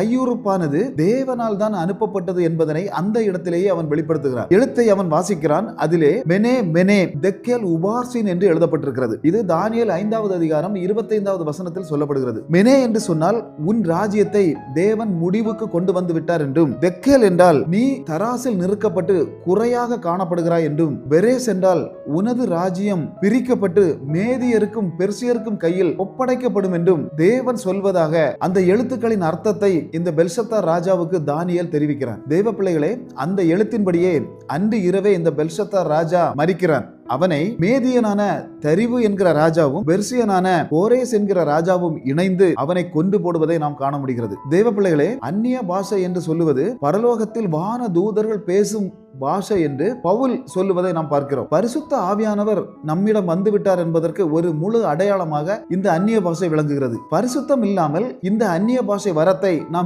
கையுறுப்பானது தேவனால் தான் அனுப்பப்பட்டது என்பதனை அந்த இடத்திலேயே அவன் வெளிப்படுத்துகிறான். எழுத்தை அவன் வாசிக்கிறான். அதிலே மெனே மெனே தெக்கேல் உபார்சின் என்று எழுதப்பட்டிருக்கிறது. இது தானியல் ஐந்தாவது அதிகாரம் இருபத்தைந்தாவது வசனத்தில் சொல்லப்படுகிறது. மெனே என்று சொன்னால் உன் ராஜ்யத்தை தேவன் முடிவுக்கு கொண்டு வந்து விட்டார் என்றும் தெக்கேல் என்றால் நீ தராசில் நிறுக்கப்பட்டு குறையாக காணப்படுகிறாய் என்றும் பெரேஸ் என்றால் உனது ராஜ்யம் பிரிக்கப்பட்டு மேதியருக்கும் பெர்சியருக்கும் கையில் ஒப்படைக்கப்படும் என்றும் தேவன் சொல்வதாக அந்த எழுத்துக்களின் அர்த்தத்தை இந்த பெல்ஷத்தார் ராஜாவுக்கு தானியல் தெரிவிக்கிறார் தெய்வ பிள்ளைகளே அந்த எழுத்தின்படியே அன்று இரவே இந்த பெல்ஷத்தார் ராஜா மறிக்கிறான் அவனை மேதியனான தரிவு என்கிற ராஜாவும் பெர்சியனான கோரேஸ் என்கிற ராஜாவும் இணைந்து அவனை கொண்டு போடுவதை நாம் காண முடிகிறது. தேவ பிள்ளைகளே அந்நிய பாஷை என்று சொல்லுவது பரலோகத்தில் வான தூதர்கள் பேசும் பாஷை என்று பவுல் சொல்லுவதை நாம் பார்க்கிறோம். பரிசுத்த ஆவியானவர் நம்மிடம் வந்துவிட்டார் என்பதற்கு ஒரு முழு அடையாளமாக இந்த அந்நிய பாஷை விளங்குகிறது. பரிசுத்தம் இல்லாமல் இந்த அந்நிய பாஷை வரத்தை நாம்